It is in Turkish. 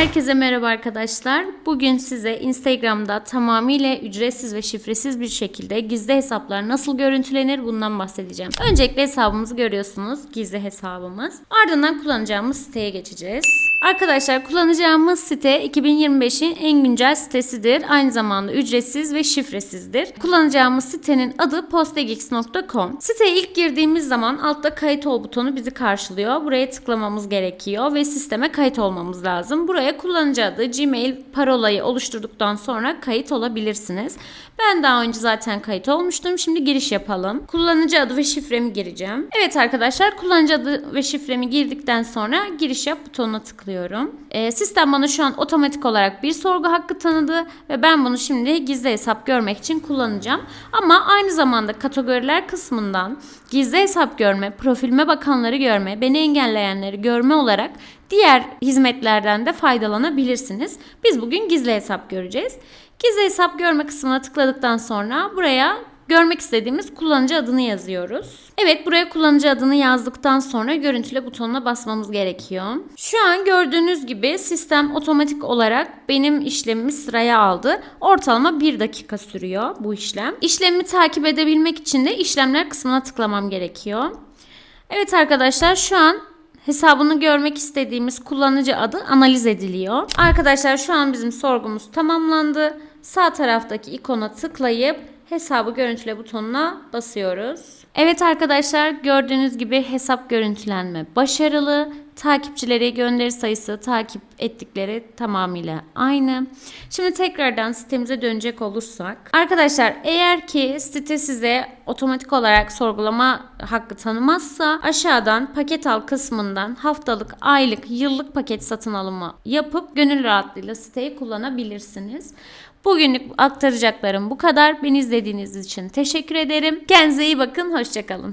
Herkese merhaba arkadaşlar. Bugün size Instagram'da tamamıyla ücretsiz ve şifresiz bir şekilde gizli hesaplar nasıl görüntülenir bundan bahsedeceğim. Öncelikle hesabımızı görüyorsunuz. Gizli hesabımız. Ardından kullanacağımız siteye geçeceğiz. Arkadaşlar kullanacağımız site 2025'in en güncel sitesidir. Aynı zamanda ücretsiz ve şifresizdir. Kullanacağımız sitenin adı postegix.com. Siteye ilk girdiğimiz zaman altta kayıt ol butonu bizi karşılıyor. Buraya tıklamamız gerekiyor ve sisteme kayıt olmamız lazım. Buraya kullanıcı adı, Gmail, parolayı oluşturduktan sonra kayıt olabilirsiniz. Ben daha önce zaten kayıt olmuştum. Şimdi giriş yapalım. Kullanıcı adı ve şifremi gireceğim. Evet arkadaşlar kullanıcı adı ve şifremi girdikten sonra giriş yap butonuna tıklıyorum. Ee, sistem bana şu an otomatik olarak bir sorgu hakkı tanıdı ve ben bunu şimdi gizli hesap görmek için kullanacağım. Ama aynı zamanda kategoriler kısmından gizli hesap görme, profilime bakanları görme, beni engelleyenleri görme olarak diğer hizmetlerden de faydalanabilirsiniz. Biz bugün gizli hesap göreceğiz. Gizli hesap görme kısmına tıkladıktan sonra buraya görmek istediğimiz kullanıcı adını yazıyoruz. Evet buraya kullanıcı adını yazdıktan sonra görüntüle butonuna basmamız gerekiyor. Şu an gördüğünüz gibi sistem otomatik olarak benim işlemimi sıraya aldı. Ortalama 1 dakika sürüyor bu işlem. İşlemi takip edebilmek için de işlemler kısmına tıklamam gerekiyor. Evet arkadaşlar şu an hesabını görmek istediğimiz kullanıcı adı analiz ediliyor. Arkadaşlar şu an bizim sorgumuz tamamlandı. Sağ taraftaki ikona tıklayıp hesabı görüntüle butonuna basıyoruz. Evet arkadaşlar gördüğünüz gibi hesap görüntülenme başarılı. Takipçileri gönderi sayısı takip ettikleri tamamıyla aynı. Şimdi tekrardan sitemize dönecek olursak. Arkadaşlar eğer ki site size otomatik olarak sorgulama hakkı tanımazsa aşağıdan paket al kısmından haftalık, aylık, yıllık paket satın alımı yapıp gönül rahatlığıyla siteyi kullanabilirsiniz. Bugünlük aktaracaklarım bu kadar. Beni izlediğiniz için teşekkür ederim. Kendinize iyi bakın. Hoşçakalın.